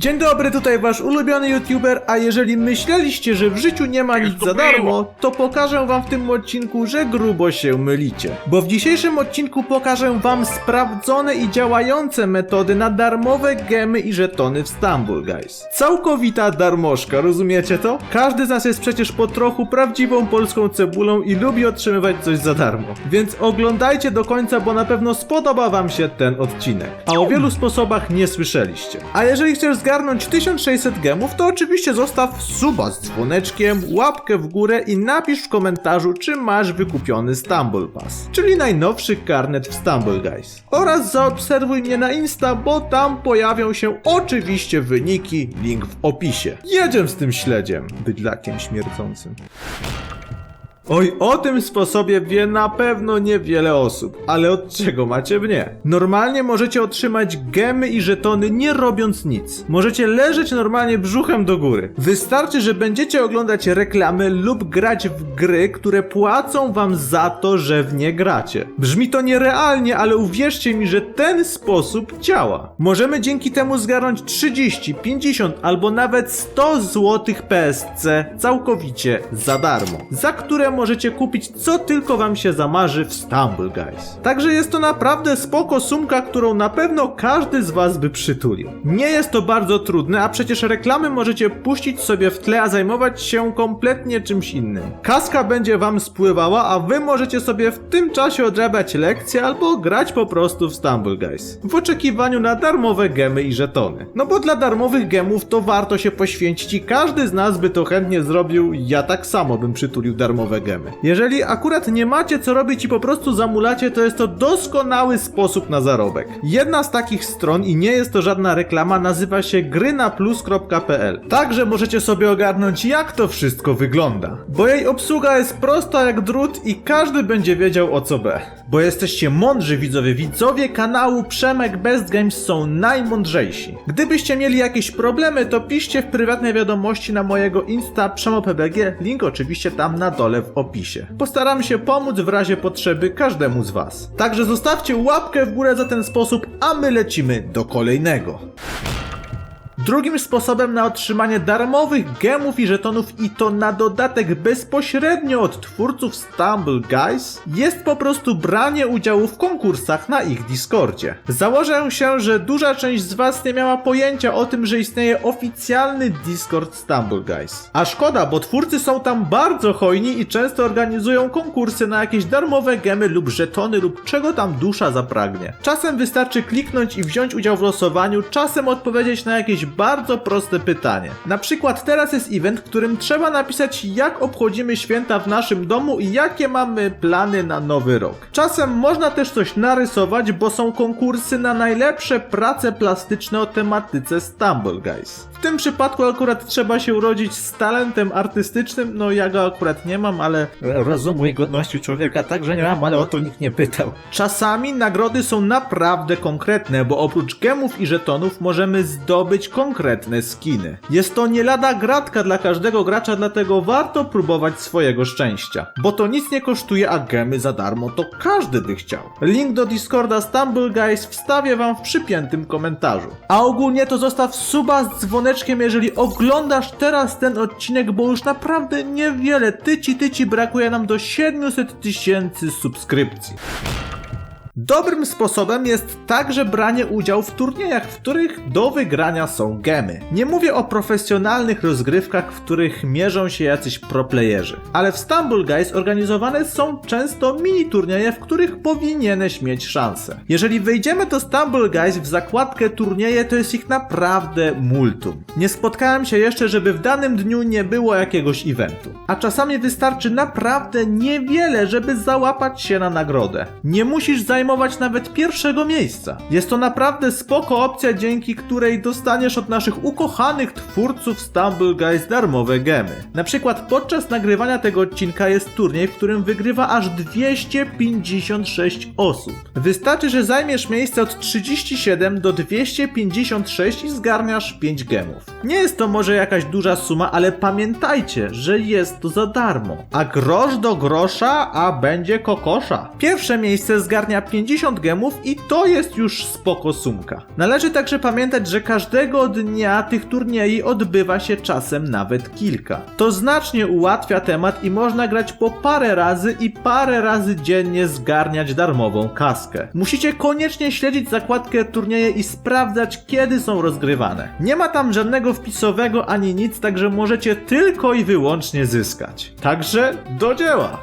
Dzień dobry, tutaj wasz ulubiony youtuber, a jeżeli myśleliście, że w życiu nie ma nic za darmo, to pokażę wam w tym odcinku, że grubo się mylicie. Bo w dzisiejszym odcinku pokażę wam sprawdzone i działające metody na darmowe gemy i żetony w Stumble Guys. Całkowita darmożka, rozumiecie to? Każdy z nas jest przecież po trochu prawdziwą polską cebulą i lubi otrzymywać coś za darmo. Więc oglądajcie do końca, bo na pewno spodoba wam się ten odcinek. A o wielu sposobach nie słyszeliście. A jeżeli chcesz zgarnąć 1600 gemów, to oczywiście zostaw suba z dzwoneczkiem, łapkę w górę i napisz w komentarzu, czy masz wykupiony Stumble Pass, czyli najnowszy karnet w Stumble Guys. Oraz zaobserwuj mnie na Insta, bo tam pojawią się oczywiście wyniki, link w opisie. Jedziemy z tym śledziem, bydlakiem śmierdzącym. Oj, o tym sposobie wie na pewno niewiele osób, ale od czego macie mnie? Normalnie możecie otrzymać gemy i żetony nie robiąc nic. Możecie leżeć normalnie brzuchem do góry. Wystarczy, że będziecie oglądać reklamy lub grać w gry, które płacą wam za to, że w nie gracie. Brzmi to nierealnie, ale uwierzcie mi, że ten sposób działa. Możemy dzięki temu zgarnąć 30, 50 albo nawet 100 zł PSC całkowicie za darmo, za które możecie kupić co tylko wam się zamarzy w Stumble Guys. Także jest to naprawdę spoko sumka, którą na pewno każdy z was by przytulił. Nie jest to bardzo trudne, a przecież reklamy możecie puścić sobie w tle, a zajmować się kompletnie czymś innym. Kaska będzie wam spływała, a wy możecie sobie w tym czasie odrabiać lekcje albo grać po prostu w Stumble Guys. W oczekiwaniu na darmowe gemy i żetony. No bo dla darmowych gemów to warto się poświęcić i każdy z nas by to chętnie zrobił, ja tak samo bym przytulił darmowe gemy. Jeżeli akurat nie macie co robić i po prostu zamulacie, to jest to doskonały sposób na zarobek. Jedna z takich stron, i nie jest to żadna reklama, nazywa się grynaplus.pl. Także możecie sobie ogarnąć jak to wszystko wygląda. Bo jej obsługa jest prosta jak drut i każdy będzie wiedział o co B. Bo jesteście mądrzy widzowie, widzowie kanału Przemek Best Games są najmądrzejsi. Gdybyście mieli jakieś problemy, to piszcie w prywatnej wiadomości na mojego Insta PrzemoPBG, link oczywiście tam na dole w opisie. Postaram się pomóc w razie potrzeby każdemu z was. Także zostawcie łapkę w górę za ten sposób, a my lecimy do kolejnego. Drugim sposobem na otrzymanie darmowych gemów i żetonów i to na dodatek bezpośrednio od twórców Stumble Guys jest po prostu branie udziału w konkursach na ich Discordzie. Założę się, że duża część z was nie miała pojęcia o tym, że istnieje oficjalny Discord Stumble Guys. A szkoda, bo twórcy są tam bardzo hojni i często organizują konkursy na jakieś darmowe gemy lub żetony lub czego tam dusza zapragnie. Czasem wystarczy kliknąć i wziąć udział w losowaniu, czasem odpowiedzieć na jakieś bardzo proste pytanie. Na przykład teraz jest event, w którym trzeba napisać jak obchodzimy święta w naszym domu i jakie mamy plany na nowy rok. Czasem można też coś narysować, bo są konkursy na najlepsze prace plastyczne o tematyce Stumble Guys. W tym przypadku akurat trzeba się urodzić z talentem artystycznym, no ja go akurat nie mam, ale rozumu i godności człowieka także nie mam, ale o to nikt nie pytał. Czasami nagrody są naprawdę konkretne, bo oprócz gemów i żetonów możemy zdobyć konkretne skiny. Jest to nie lada gratka dla każdego gracza, dlatego warto próbować swojego szczęścia. Bo to nic nie kosztuje, a gemy za darmo to każdy by chciał. Link do Discorda Stumble Guys wstawię wam w przypiętym komentarzu. A ogólnie to zostaw suba z jeżeli oglądasz teraz ten odcinek, bo już naprawdę niewiele tyci tyci brakuje nam do 700 tysięcy subskrypcji. Dobrym sposobem jest także branie udziału w turniejach, w których do wygrania są gemy. Nie mówię o profesjonalnych rozgrywkach, w których mierzą się jacyś proplayerzy, ale w Stumble Guys organizowane są często mini turnieje, w których powinieneś mieć szansę. Jeżeli wejdziemy do Stumble Guys w zakładkę turnieje, to jest ich naprawdę multum. Nie spotkałem się jeszcze, żeby w danym dniu nie było jakiegoś eventu. A czasami wystarczy naprawdę niewiele, żeby załapać się na nagrodę. Nie musisz zajmować nawet pierwszego miejsca. Jest to naprawdę spoko opcja, dzięki której dostaniesz od naszych ukochanych twórców Stumble Guys darmowe gemy. Na przykład podczas nagrywania tego odcinka jest turniej, w którym wygrywa aż 256 osób. Wystarczy, że zajmiesz miejsce od 37 do 256 i zgarniasz 5 gemów. Nie jest to może jakaś duża suma, ale pamiętajcie, że jest to za darmo. A grosz do grosza, a będzie kokosza. Pierwsze miejsce zgarnia 50 gemów i to jest już spoko sumka. Należy także pamiętać, że każdego dnia tych turniejów odbywa się czasem nawet kilka. To znacznie ułatwia temat i można grać po parę razy i parę razy dziennie zgarniać darmową kaskę. Musicie koniecznie śledzić zakładkę turnieje i sprawdzać kiedy są rozgrywane. Nie ma tam żadnego wpisowego ani nic, także możecie tylko i wyłącznie zyskać. Także do dzieła!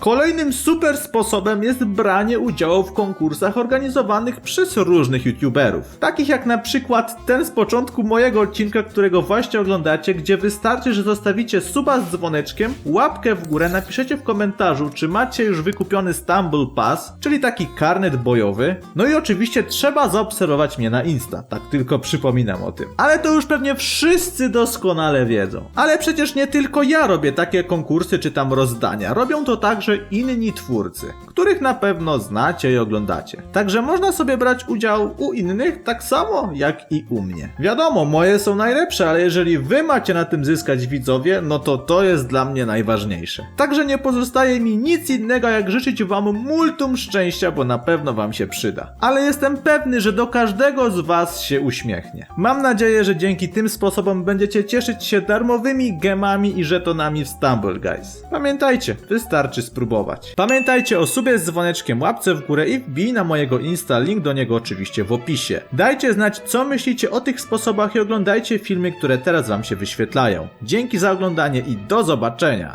Kolejnym super sposobem jest branie udziału w konkursach organizowanych przez różnych youtuberów. Takich jak na przykład ten z początku mojego odcinka, którego właśnie oglądacie, gdzie wystarczy, że zostawicie suba z dzwoneczkiem, łapkę w górę, napiszecie w komentarzu, czy macie już wykupiony Stumble Pass, czyli taki karnet bojowy. No i oczywiście trzeba zaobserwować mnie na Insta, tak tylko przypominam o tym. Ale to już pewnie wszyscy doskonale wiedzą. Ale przecież nie tylko ja robię takie konkursy czy tam rozdania. Robią to także inni twórcy, których na pewno znacie i oglądacie. Także można sobie brać udział u innych tak samo jak i u mnie. Wiadomo, moje są najlepsze, ale jeżeli wy macie na tym zyskać widzowie, no to to jest dla mnie najważniejsze. Także nie pozostaje mi nic innego jak życzyć wam multum szczęścia, bo na pewno wam się przyda. Ale jestem pewny, że do każdego z was się uśmiechnie. Mam nadzieję, że dzięki tym sposobom będziecie cieszyć się darmowymi gemami i żetonami w Stumble Guys. Pamiętajcie, wystarczy spróbować. Pamiętajcie o subie z dzwoneczkiem, łapce w górę i wbij na mojego Insta, link do niego oczywiście w opisie. Dajcie znać, co myślicie o tych sposobach i oglądajcie filmy, które teraz wam się wyświetlają. Dzięki za oglądanie i do zobaczenia!